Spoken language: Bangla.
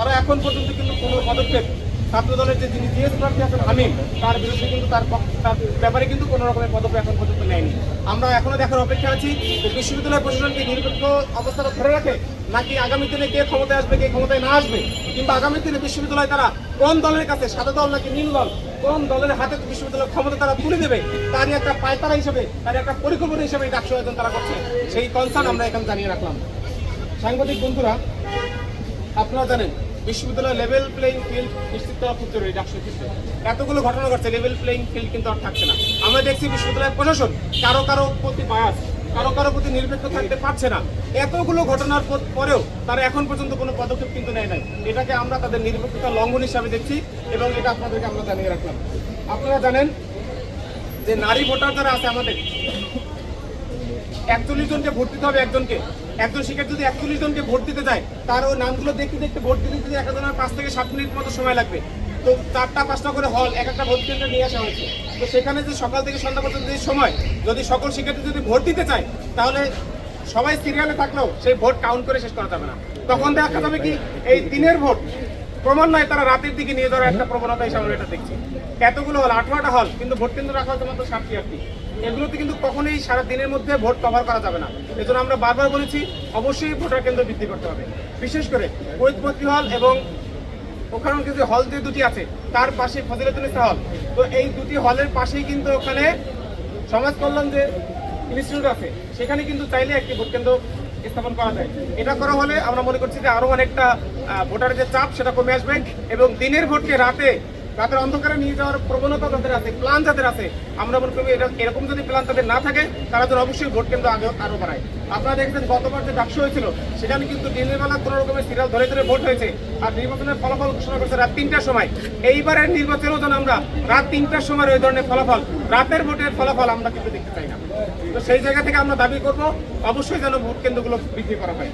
তারা এখন পর্যন্ত কিন্তু কোনো পদক্ষেপ ছাত্র দলের যে যিনি জিএস প্রার্থী আছেন হামিম, তার বিরুদ্ধে কিন্তু তার তার ব্যাপারে কিন্তু কোনো রকমের পদক্ষেপ এখন পর্যন্ত নেয়নি। আমরা এখনও দেখার অপেক্ষা আছি যে বিশ্ববিদ্যালয় প্রশাসনকে নিরপেক্ষ অবস্থাটা ধরে রাখে নাকি আগামী দিনে কে ক্ষমতায় আসবে, কে ক্ষমতায় না আসবে? কিংবা আগামী দিনে বিশ্ববিদ্যালয় তারা কোন দলের কাছে, সাদা দল নাকি নীল দল, কোন দলের হাতে বিশ্ববিদ্যালয় ক্ষমতা তারা তুলে দেবে? তারই একটা পায়তারা হিসেবে তার একটা পরিকল্পনা হিসেবে এই ডাকসু আয়োজন তারা করছে। সেই কনসার্ন আমরা এখানে জানিয়ে রাখলাম। সাংবাদিক বন্ধুরা, আপনারা জানেন বিশ্ববিদ্যালয় লেভেল প্লেইং ফিল্ড নিশ্চিত করা খুব ক্ষেত্রে। এতগুলো ঘটনা ঘটছে লেভেল প্লেইং ফিল্ড কিন্তু আর থাকছে না। আমরা দেখছি বিশ্ববিদ্যালয় প্রশাসন, কারও কারও প্রতি বায়াস কারও কারও প্রতি নিরপেক্ষ থাকতে পারছে না। এতগুলো ঘটনার পর- পরেও তারা এখন পর্যন্ত কোনো পদক্ষেপ কিন্তু নেয় নাই। এটাকে আমরা তাদের নিরপেক্ষতা লঙ্ঘন হিসাবে দেখছি এবং এটা আপনাদেরকে আমরা জানিয়ে রাখলাম। আপনারা জানেন যে নারী ভোটার যারা আছে আমাদের, একচল্লিশ জনকে ভোট দিতে হবে একজনকে। একজন শিক্ষার্থী যদি একচল্লিশ জনকে ভোট দিতে যায় তার ওই নামগুলো দেখতে দেখতে ভোট দিতে দিতে একটা একজনের পাঁচ থেকে সাত মিনিট মতো সময় লাগবে। তো চারটা পাঁচটা করে হল এক একটা ভোট কেন্দ্রে নিয়ে আসা হয়েছে। তো সেখানে যে সকাল থেকে সন্ধ্যা পর্যন্ত যে সময়, যদি সকল শিক্ষার্থী যদি ভোট দিতে চায়, তাহলে সবাই সিরিয়ালে থাকলেও সেই ভোট কাউন্ট করে শেষ করা যাবে না। তখন দেখা যাবে কি, এই দিনের ভোট ক্রমান্বয়ে তারা রাতের দিকে নিয়ে যাওয়ার একটা প্রবণতা হিসাবে এটা দেখছি। এতগুলো হল, আঠারোটা হল, কিন্তু ভোট কেন্দ্র রাখা হচ্ছে মাত্র সাতটি আটটি এগুলোতে কিন্তু কখনোই সারা দিনের মধ্যে ভোট কভার করা যাবে না। এজন্য আমরা বারবার বলেছি, অবশ্যই ভোটার কেন্দ্র বৃদ্ধি করতে হবে। বিশেষ করে কৈতপতি হল এবং ওখানে যে হল যে দুটি আছে, তার পাশে ফজিলাতুন্নেসা হল। তো এই দুটি হলের পাশেই কিন্তু ওখানে সমাজ কল্যাণ যে ইনস্টিটিউট আছে, সেখানে কিন্তু চাইলে একটি ভোট কেন্দ্র স্থাপন করা যায়। এটা করা হলে আমরা মনে করছি যে আরও অনেকটা ভোটারের যে চাপ সেটা কমে আসবে এবং দিনের ভোটকে রাতে রাতের অন্ধকারে নিয়ে যাওয়ার প্রবণতা তাদের আছে প্ল্যান যাদের আছে, আমরা মনে করি এরকম যদি প্ল্যান তাদের না থাকে, তারা যেন অবশ্যই ভোট কেন্দ্র আগে আরও বাড়ায়। আপনারা দেখেছেন গতবার যে ডাকসু হয়েছিল, সেখানে কিন্তু দিনের বেলা কোনো রকমের সিরিয়াল ধরে ধরে ভোট হয়েছে আর নির্বাচনের ফলাফল ঘোষণা করছে রাত তিনটার সময়। এইবারের নির্বাচনেও যেন আমরা রাত তিনটার সময় ওই ধরনের ফলাফল, রাতের ভোটের ফলাফল আমরা কিন্তু দেখতে চাই না। তো সেই জায়গা থেকে আমরা দাবি করব, অবশ্যই যেন ভোট কেন্দ্রগুলো বৃদ্ধি করা হয়।